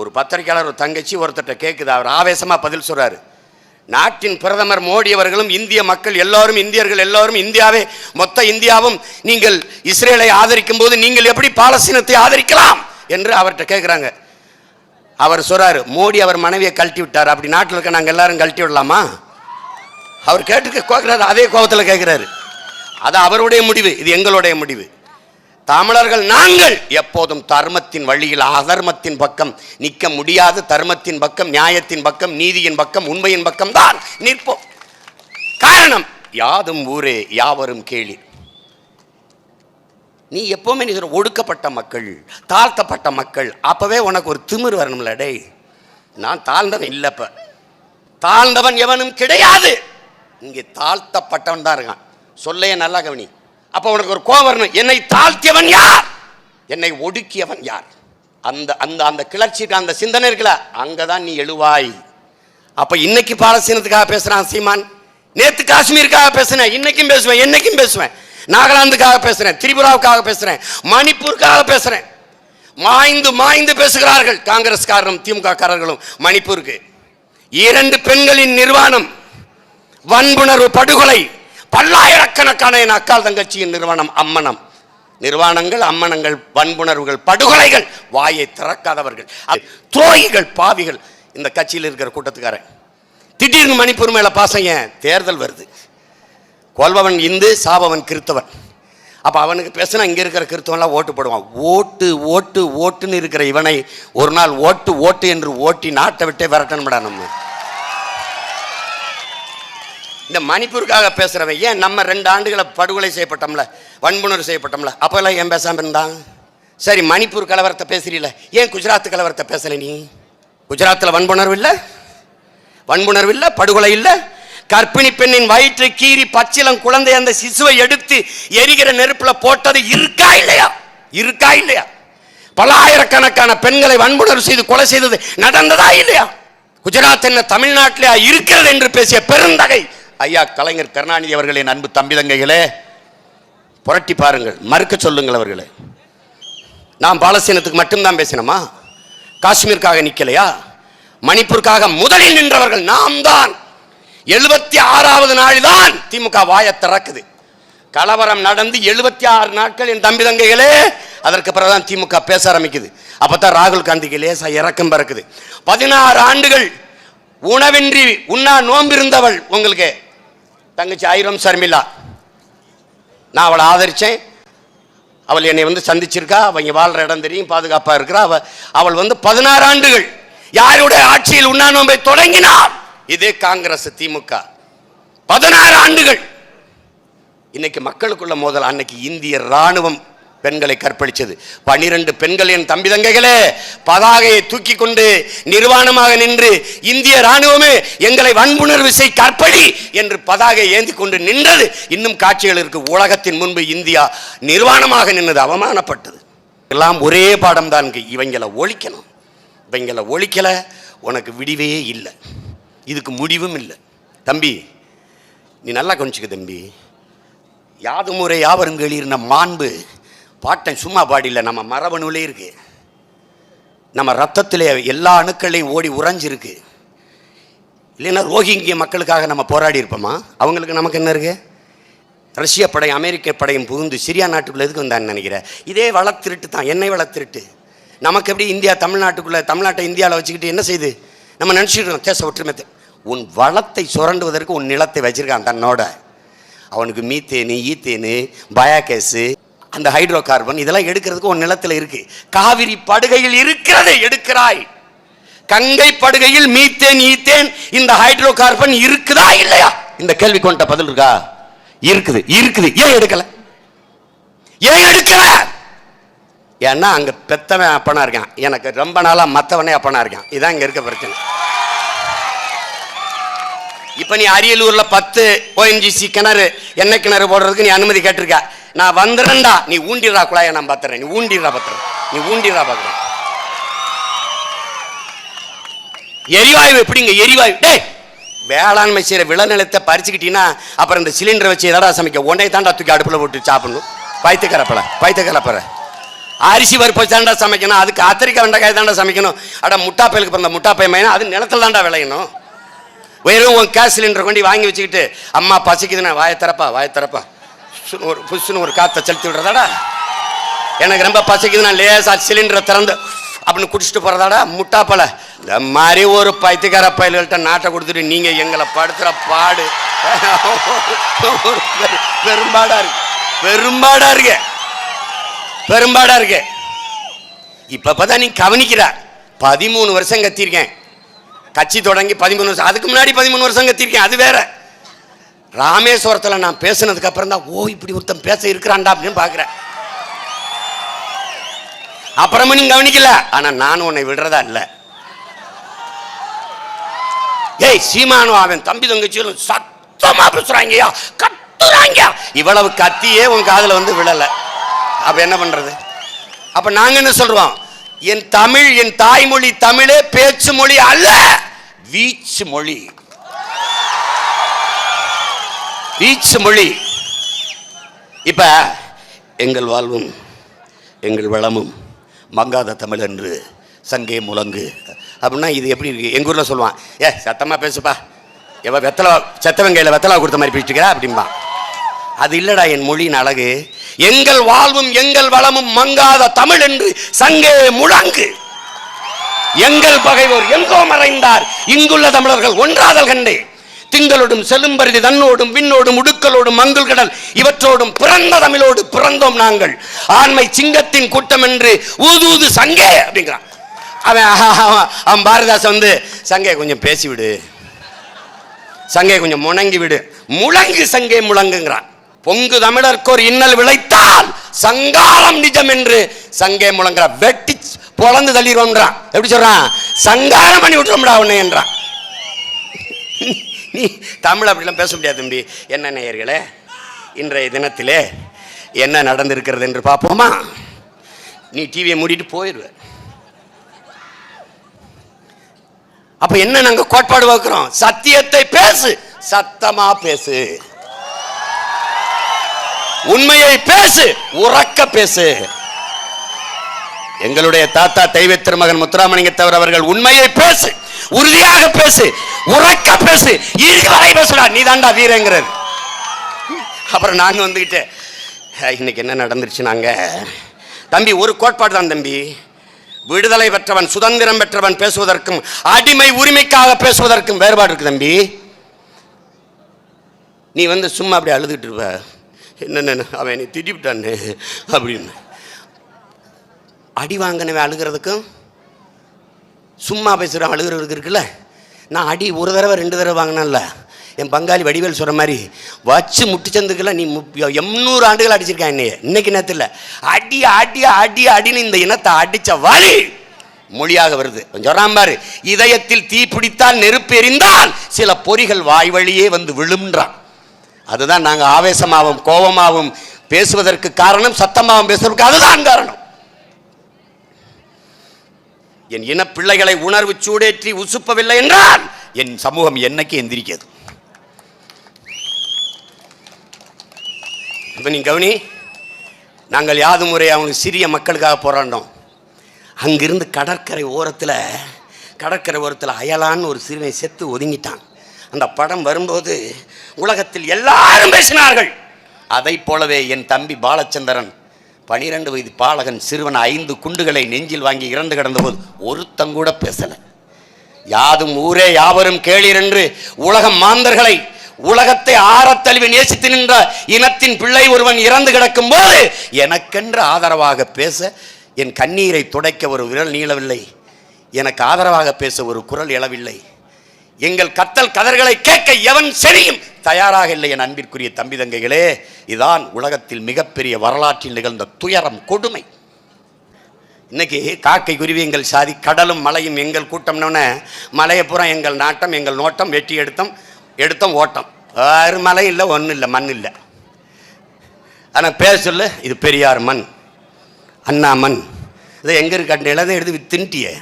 ஒரு பத்திரிக்கையாளர் ஒரு தங்கச்சி ஒருத்தட்ட கேட்குது அவர் ஆவேசமாக பதில் சொல்கிறாரு நாட்டின் பிரதமர் மோடி அவர்களும் இந்திய மக்கள் எல்லாரும் இந்தியர்கள் எல்லாரும் இந்தியாவே மொத்த இந்தியாவும் நீங்கள் இஸ்ரேலை ஆதரிக்கும் போது நீங்கள் எப்படி பாலஸ்தீனத்தை ஆதரிக்கலாம் என்று அவர்கிட்ட கேட்குறாங்க அவர் சொல்றாரு மோடி அவர் மனைவியை கழட்டி விட்டார். அப்படி நாட்டில் இருக்க நாங்கள் எல்லாரும் கழட்டி விடலாமா? அவர் கேட்டு கேட்குறாரு அதே கோபத்தில் கேட்குறாரு அது அவருடைய முடிவு இது எங்களுடைய முடிவு. தமிழர்கள் நாங்கள். எப்போதும் தர்மத்தின் வழியில் அதர்மத்தின் பக்கம் நிற்க முடியாது. தர்மத்தின் பக்கம் நியாயத்தின் பக்கம் நீதியின் பக்கம் உண்மையின் பக்கம் தான் நிற்போம். காரணம் யாதும் ஊரே யாவரும் கேளி. நீ எப்பவுமே நீ சொல்ற ஒடுக்கப்பட்ட மக்கள் தாழ்த்தப்பட்ட மக்கள் அப்பவே உனக்கு ஒரு திமிர் வரணும்ல டே நான் தாழ்ந்தவன் இல்லப்ப தாழ்ந்தவன் எவனும் கிடையாது. இங்கே தாழ்த்தப்பட்டவன் தான் இருக்கான். சொல்லையே நல்லா கவனி. அப்போ உனக்கு ஒரு கோவம் வரணும். என்னை தாழ்த்தியவன் யார்? என்னை ஒடுக்கியவன் யார்? அந்த அந்த அந்த கிளர்ச்சிக்கு அந்த சிந்தனை இருக்குல்ல அங்கே தான் நீ எழுவாய். அப்போ இன்னைக்கு பாலஸ்தீனத்துக்காக பேசுகிறான் சீமான். நேத்து காஷ்மீருக்காக பேசுனேன் இன்னைக்கும் பேசுவேன் என்னைக்கும் பேசுவேன். நாகாலாந்துக்காக பேசுகிறேன் திரிபுராவுக்காக பேசுகிறேன் மணிப்பூருக்காக பேசுகிறேன் மாய்ந்து மாய்ந்து பேசுகிறார்கள் காங்கிரஸ்காரரும் திமுக காரர்களும் மணிப்பூருக்கு. இரண்டு பெண்களின் நிர்வாணம் வன்புணர்வு படுகொலை பல்லாயிரக்கணக்கான என் அக்கால் தங்கச்சியின் நிறுவனம் அம்மனம் நிர்வாணங்கள் அம்மனங்கள் வன்புணர்வுகள் படுகொலைகள் வாயை திறக்காதவர்கள் துரோகிகள் பாவிகள். இந்த கட்சியில் இருக்கிற கூட்டத்துக்காரன். திடீர்னு மணிப்பூர் மேல பாசங்க தேர்தல் வருது. கொல்பவன் இந்து சாபவன் கிறித்தவன். அப்போ அவனுக்கு பேசினா இங்கே இருக்கிற கிறித்தவன்லாம் ஓட்டு போடுவான். ஓட்டு ஓட்டு ஓட்டுன்னு இருக்கிற இவனை ஒரு நாள் ஓட்டு ஓட்டு என்று ஓட்டி நாட்டை விட்டே விரட்டணும்டா நம்ம. இந்த மணிப்பூருக்காக பேசுகிறவன் ஏன் நம்ம ரெண்டு ஆண்டுகளை படுகொலை செய்யப்பட்டோம்ல? வன்புணர்வு செய்யப்பட்டோம்ல? அப்போல்லாம் ஏன் பேசாமல் இருந்தான்? சரி மணிப்பூர் கலவரத்தை பேசுறீல ஏன் குஜராத் கலவரத்தை பேசலை நீ? குஜராத்தில் வன்புணர்வு இல்லை? வன்புணர்வு இல்லை படுகொலை இல்லை? கர்ப்பிணி பெண்ணின் வயிற்றை கீறி பச்சிலம் குழந்தை அந்த சிசுவை எடுத்து எரிகிற நெருப்பில் போட்டது இருக்கா இல்லையா? இருக்கா இல்லையா? பலாயிரக்கணக்கான பெண்களை வன்புணர்வு செய்து கொலை செய்தது நடந்ததா இல்லையா? குஜராத் என்ன தமிழ்நாட்டிலே இருக்கிறது என்று பேசிய பெருந்தகை ஐயா கலைஞர் கருணாநிதி அவர்களின் அன்பு தம்பி தங்கைகளே புரட்டி பாருங்கள் மறுக்க சொல்லுங்கள் அவர்களே. நாம் பாலஸ்தீனத்துக்கு மட்டும்தான் பேசினோமா? காஷ்மீருக்காக நிற்கலையா மணிப்பூருக்காக முதலில் நின்றவர்கள் நாம் தான் எழுபத்தி ஆறாவது நாள் தான் திமுக வாயை திறக்குது. கலவரம் நடந்து எழுபத்தி ஆறு நாட்கள் என் தம்பி தங்கைகளே அதற்கு பிறகுதான் திமுக பேச ஆரம்பிக்குது. அப்பதான் ராகுல் காந்திக்கு லேசா இறக்கம் பிறக்குது. பதினாறு ஆண்டுகள் உணவின்றி உண்ணா நோம்பிருந்தவள் உங்களுக்கு. தங்கச்சி ஆயிரம் சர்மிளா. நான் அவளை ஆதரித்தேன் அவள் என்னை வந்து சந்திச்சிருக்கா. அவங்க வாழ்கிற இடம் தெரியும் பாதுகாப்பாக இருக்கிறா. அவள் அவள் வந்து பதினாறு ஆண்டுகள் யாருடைய ஆட்சியில் உண்ணாநோம்பை தொடங்கினார் இதே காங்கிரஸ் திமுக. பதினாறு ஆண்டுகள். இன்னைக்கு மக்களுக்குள்ள மோதல் அன்னைக்கு இந்திய ராணுவம் பெண்களை கற்பழித்தது பனிரெண்டு பெண்கள் என் தம்பி தங்கைகளே பதாகையை தூக்கி கொண்டு நிர்வாணமாக நின்று இந்திய ராணுவமே எங்களை வன்புணர்வு செய் கற்பழி என்று பதாகை ஏந்தி கொண்டு நின்றது. இன்னும் காட்சிகள் இருக்கு. உலகத்தின் முன்பு இந்தியா நிர்வாணமாக நின்றது அவமானப்பட்டது. எல்லாம் ஒரே பாடம் தான் இவங்களை ஒழிக்கணும். இவங்களை ஒழிக்கல உனக்கு விடிவே இல்லை. இதுக்கு முடிவும் இல்லை. தம்பி நீ நல்லா கொஞ்சிக்க தம்பி. யாது முறை யாவரும் கேளிர்ன மாண்பு பாட்டன் சும்மா பாடியில் நம்ம மரபணுவிலே இருக்கு. நம்ம ரத்தத்தில் எல்லா அணுக்களையும் ஓடி உறைஞ்சிருக்கு. இல்லைன்னா ரோஹிங்கிய மக்களுக்காக நம்ம போராடி இருப்போமா? அவங்களுக்கு நமக்கு என்ன இருக்கு? ரஷ்ய படை அமெரிக்க படையும் புகுந்து சிரியா நாட்டுக்குள்ள எதுக்கு வந்தான்னு நினைக்கிறேன் இதே வளத்திருட்டு தான் என்னை வளர்த்திருட்டு. நமக்கு எப்படி இந்தியா தமிழ்நாட்டுக்குள்ளே தமிழ்நாட்டை இந்தியாவில் வச்சுக்கிட்டு என்ன செய்யுது நம்ம நினச்சிட்டு இருக்கோம் தேச ஒற்றுமை. உன் வளத்தை சுரண்டுவதற்கு உன் நிலத்தை வச்சிருக்கான் தன்னோட. அவனுக்கு மீத்தேனு ஈத்தேனு பயாகேஸு அந்த ஹைட்ரோ கார்பன் இதெல்லாம் எடுக்கிறதுக்கு உன் நிலத்தில் இருக்கு. காவிரி படுகையில் இருக்கிறது எடுக்கிறாய். கங்கை படுகையில் மீத்தேன் ஈத்தேன் இந்த ஹைட்ரோ கார்பன் இருக்குதா இல்லையா? இந்த கேள்வி கொண்ட பதில் இருக்கா? இருக்குது இருக்குது. ஏன் எடுக்கல? ஏன் எடுக்கல? ஏன்னா அங்க பெத்தவன் அப்பனா இருக்கான். எனக்கு ரொம்ப நாளா மத்தவனே அப்பனா இருக்கான். இதான் இங்க இருக்க பிரச்சனை. இப்ப நீ அரியலூர்ல பத்து ஓஎன்ஜிசி கிணறு எண்ணெய் கிணறு போடுறதுக்கு நீ அனுமதி கேட்டிருக்க. நான் வந்துடுறேன்டா நீ ஊண்டிடுறா குழாயை நான் பார்த்துறேன் நீ ஊண்டிடுறா பாத்துறேன் நீ ஊண்டிடுறா பார்க்குறேன் எரிவாயு எப்படிங்க எரிவாயு? டேய் வேளாண்மை செய்கிற விளைநிலத்தை பறிச்சுக்கிட்டீங்கன்னா அப்புறம் இந்த சிலிண்டரை வச்சு எதடா சமைக்க? உடனே தாண்டா தூக்கி அடுப்பில் போட்டு சாப்பிடணும். பைத்து கலப்பல பைத்து கலப்பற அரிசி பருப்பு வச்சாண்டா சமைக்கணும். அதுக்கு கத்திரிக்காய் வெண்டைக்காய் தாண்டா சமைக்கணும். அட முட்டாப்பயலுக்கு பிறந்த முட்டாப்பை மைனா அது நிலத்தில் தாண்டா விளையணும். வெறும் உன் கேஸ் சிலிண்டர் கொண்டு வாங்கி வச்சுக்கிட்டு அம்மா பசிக்குதுண்ணா வாயை திறப்பா வாயை ஒரு புதுசுன்னு ஒரு காற்றை செலுத்தி விடுறதாடா? எனக்கு ரொம்ப பசிக்குது நான் லேசாக சிலிண்டரை திறந்து அப்படின்னு குடிச்சிட்டு போகிறதாடா முட்டாப்பல இந்த மாதிரி ஒரு பைத்தியக்கார பயல்கள்ட்ட நாட்டை கொடுத்துட்டு நீங்கள் எங்களை படுத்துகிற பாடு. பெரும்பாடாக இருக்கு. பெரும்பாடா இருக்கு. பெரும்பாடா இருக்கு. இப்போ பார்த்தா நீ கவனிக்கிற. பதிமூணு வருஷம் கத்திருக்கேன் கட்சி தொடங்கி பதிமூணு வருஷம் அதுக்கு முன்னாடி பதிமூணு வருஷம் கத்திருக்கேன் அது வேற. ராமேஸ்வரத்தில் நான் பேசினதுக்கு அப்புறம் தான் ஓ இப்படி ஒருத்தன் பேச இருக்கிறான்டா அப்படின்னு பார்க்குறேன். அப்புறமும் நீ கவனிக்கல. ஆனா நான் உன்னை விடுறதா இல்லை. ஏய் சீமானு அவன் தம்பி தங்கச்சியும் சத்தமா பேசுகிறாங்கய்யா கத்துறாங்க. இவ்வளவு கத்தியே உன் காதில் வந்து விழல. அப்ப என்ன பண்றது? அப்ப நாங்க என்ன சொல்றோம்? என் தமிழ் என் தாய்மொழி தமிழே பேச்சு மொழி அல்ல வீச்சு மொழி. வீச்சு மொழி. இப்ப எங்கள் வாழ்வும் எங்கள் வளமும் மங்காத தமிழ் என்று சங்கே முழங்கு. அப்படின்னா இது எப்படி இருக்கு? எங்கள் ஊரில் சொல்லுவான் ஏ சத்தமாக பேசுப்பா. எவ வெத்தலை செத்தவன் கையில் வெத்தலை கொடுத்த மாதிரி பேசிட்டுக்கிறா அப்படிம்பா அது இல்லடா என் மொழியின் அழகு. எங்கள் வாழ்வும் எங்கள் வளமும் மங்காத தமிழ் என்று சங்கே முழங்கு. எங்கள் பகைவோர் எங்கோ மறைந்தார். இங்குள்ள தமிழர்கள் ஒன்றாதல் கண்டே திங்களோடும் செலும்பருதி தன்னோடும் விண்ணோடும் உடுக்கலோடும் மங்குல் கடல் இவற்றோடும் பிறந்த தமிழோடு பிறந்தோம் நாங்கள். ஆண்மை சிங்கத்தின் கூட்டம் என்று ஊது சங்கே அப்படிங்கிறான். அவன் அவன் பாரதாசன் வந்து சங்கே கொஞ்சம் பேசி விடு சங்கே கொஞ்சம் முணங்கி விடு முழங்கு சங்கே முழங்குங்கிறான். பொங்கு தமிழர்க்கோர் இன்னல் விளைத்தால் சங்காரம் நிஜம் என்று சங்கே முழங்குறா வெட்டி பொழந்து தள்ளிடுவோம்ன்றான் எப்படி சொல்றான்? சங்காரம் பண்ணி விட்டுறோம்டா உன்னை என்றான். நீ தமிழ் அப்படிலாம் பேச முடியாது தம்பி. என்ன நேயர்களே இன்றைய தினத்திலே என்ன நடந்திருக்கிறது என்று பார்ப்போமா? நீ டிவியை மூடிட்டு போயிடுவ அப்ப என்ன நாங்க கோட்பாடு வைக்கிறோம் சத்தியத்தை பேசு. சத்தமா பேசு. உண்மையை பேசு. உறக்க பேசு. எங்களுடைய தாத்தா தெய்வ திருமகன் முத்துராமலிங்க தவிர அவர்கள் உண்மையை பேசு. உறுதியாக பேசு. உறக்க பேசு. இறுதி பேசுடா. நீ தாண்டா வீரங்கிறது. அப்புறம் நாங்க வந்துக்கிட்டேன் இன்னைக்கு என்ன நடந்துருச்சு நாங்க தம்பி ஒரு கோட்பாடு தான் தம்பி. விடுதலை பெற்றவன் சுதந்திரம் பெற்றவன் பேசுவதற்கும் அடிமை உரிமைக்காக பேசுவதற்கும் வேறுபாடு இருக்கு தம்பி. நீ வந்து சும்மா அப்படி அழுதுகிட்டு இருப்ப. என்னென்ன அவன் என்னை திட்டிவிட்டான்னு அப்படின்னு. அடி வாங்கினவன் அழுகிறதுக்கும் சும்மா பேசுகிறவன் அழுகிறதுக்கு இருக்குல்ல? நான் அடி ஒரு தடவை ரெண்டு தடவை வாங்கினேன்ல. என் பங்காளி வடிவேல் சொல்கிற மாதிரி வச்சு முட்டுச்சந்துக்கெல்லாம் நீ மு- எண்ணூறு ஆண்டுகள் அடிச்சிருக்கான் என்னைய. இன்னைக்கு நேரத்தில் அடி அடி அடி அடின்னு இந்த இனத்தை அடித்த வழி மொழியாக வருது. கொஞ்சம் பாரு. இதயத்தில் தீ பிடித்தால் நெருப்பு எறிந்தால் சில பொறிகள் வாய் வழியே வந்து விழும்ன்றான். அதுதான் நாங்கள் ஆவேசமாகவும் கோபமாகவும் பேசுவதற்கு காரணம் சத்தமாகவும் பேசுவதற்கு அதுதான் காரணம். என் இன பிள்ளைகளை உணர்வு சூடேற்றி உசுப்பவில்லை என்றால் என் சமூகம் என்னைக்கு எந்திரிக்கிறது? இப்போ நீ கவனி நாங்கள் யாது முறை அவங்களுக்கு சிறிய மக்களுக்காக போராண்டோம் அங்கிருந்து கடற்கரை ஓரத்தில் கடற்கரை ஓரத்தில் அயலான்னு ஒரு சிறுவன் செத்து ஒதுங்கிட்டான். அந்த படம் வரும்போது உலகத்தில் எல்லாரும் பேசினார்கள். அதைப் போலவே என் தம்பி பாலச்சந்திரன் பனிரெண்டு வயது பாலகன் சிறுவன் ஐந்து குண்டுகளை நெஞ்சில் வாங்கி இறந்து கிடந்தபோது ஒருத்தங்கூட பேசலை. யாதும் ஊரே யாவரும் கேளீர் என்று உலகம் மாந்தர்களை உலகத்தை ஆறத் தழுவி நேசித்து நின்ற இனத்தின் பிள்ளை ஒருவன் இறந்து கிடக்கும் போது எனக்கென்று ஆதரவாக பேச என் கண்ணீரை துடைக்க ஒரு விரல் நீளவில்லை. எனக்கு ஆதரவாக பேச ஒரு குரல் எழவில்லை. எங்கள் கத்தல் கதர்களை கேட்க எவன் சரியும் தயாராக இல்லை என் அன்பிற்குரிய தம்பி தங்கைகளே இதான் உலகத்தில் மிகப்பெரிய வரலாற்றில் நிகழ்ந்த துயரம் கொடுமை. இன்னைக்கு காக்கை குருவி எங்கள் சாதி கடலும் மலையும் எங்கள் கூட்டம்னோடனே மலையை எங்கள் நாட்டம் எங்கள் நோட்டம் வெட்டி எடுத்தோம் எடுத்தோம் ஓட்டம். வேறு மலை இல்லை ஒன்றும் இல்லை மண் இல்லை. ஆனால் பேர் சொல்லு இது பெரியார் மண் அண்ணா மண் இதை எங்கே இருக்க நிலதை எடுத்து தின்ட்டியே.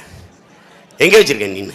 எங்கே வச்சிருக்கேன் நீ?